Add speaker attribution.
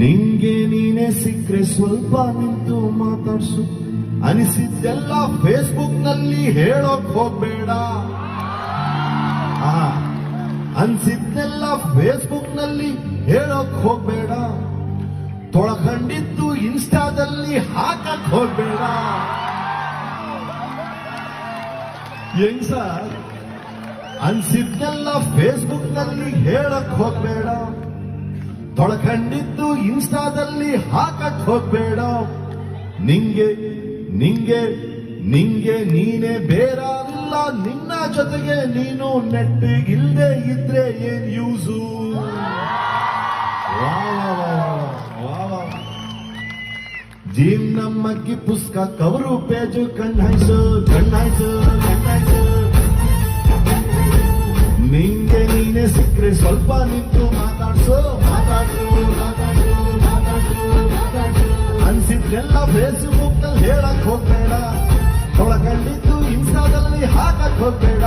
Speaker 1: ನಿಂಗೆ ನೀನೆ ಸಿಕ್ಕರೆ ಸ್ವಲ್ಪ ನಿಂತು ಮಾತಾಡ್ಸು. ಅನಿಸಿದ್ದೆಲ್ಲ ಫೇಸ್ಬುಕ್ನಲ್ಲಿ ಹೇಳೋಕ್ ಹೋಗ್ಬೇಡ. ಅನ್ಸಿದ್ದೆಲ್ಲ ಫೇಸ್ಬುಕ್ನಲ್ಲಿ ಹೇಳೋಕ್ ಹೋಗ್ಬೇಡ. ತೊಳಕಂಡಿದ್ದು ಇನ್ಸ್ಟಾದಲ್ಲಿ ಹಾಕಕ್ ಹೋಗ್ಬೇಡ. ಹೆಂಗ್ ಸರ್? ಅನ್ಸಿದ್ದೆಲ್ಲ ಫೇಸ್ಬುಕ್ನಲ್ಲಿ ಹೇಳಕ್ ಹೋಗ್ಬೇಡ. ತೊಳಕಂಡಿದ್ದು ಇನ್ಸ್ಟಾದಲ್ಲಿ ಹಾಕಕ್ ಹೋಗ್ಬೇಡ. ನಿಂಗೆ ನಿಂಗೆ ನಿಂಗೆ ನೀನೇ ಬೇರಾರಿಲ್ಲ ನಿನ್ನ ಜೊತೆಗೆ ನೀನು ನೆಟ್ಟಿಗಿಲ್ದೆ ಇದ್ರೆ ಏನ್ ಯೂಸು? ವಾ, ವಾ, ವಾ, ವಾ, ವಾ, ವಾ. ಜೀಮ್ ನಮ್ಮಕ್ಕಿ ಪುಸ್ತಕ ಕವರು ಪೇಜು ಕಣ್ಣಾಯ್ಸು ಕಣ್ಣಾಯ್ಸು. ಸ್ವಲ್ಪ ನಿಂತು ಮಾತಾಡ್ಸು. ಮಾತಾಡ್ಸು ಅನ್ಸಿದ್ರೆಲ್ಲ ಫೇಸ್ಬುಕ್ನಲ್ಲಿ ಹೇಳಕ್ ಹೋಗ್ಬೇಡ. ತೊಳಕಂಡಿದ್ದು ಇನ್ಸ್ಟಾದಲ್ಲಿ ಹಾಕಕ್ ಹೋಗ್ಬೇಡ.